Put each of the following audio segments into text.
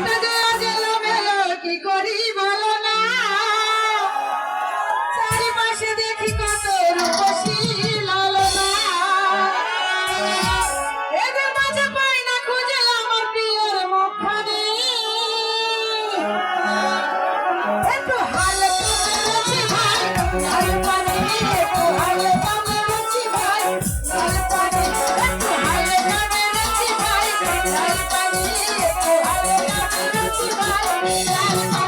那个。Oh.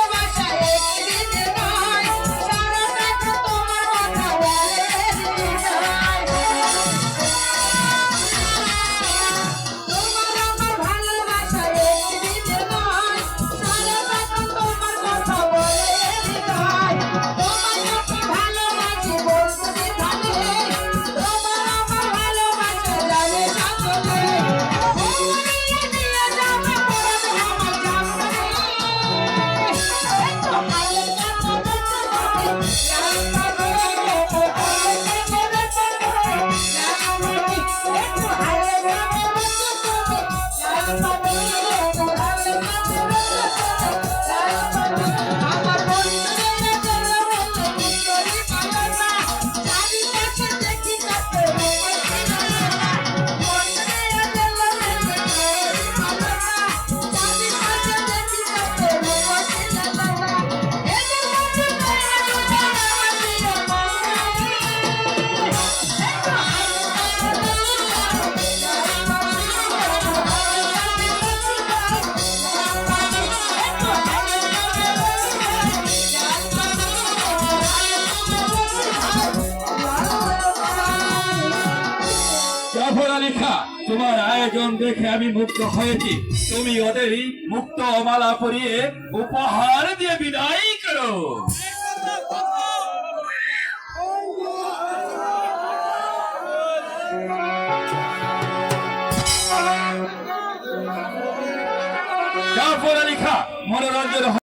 Ali খা তোমার আয়োজন দেখে আমি মুক্ত হয়েছি। তুমি ওদেরই মুক্ত মালা পরিয়ে উপহার দিয়ে বিদায় করো। মনোরঞ্জন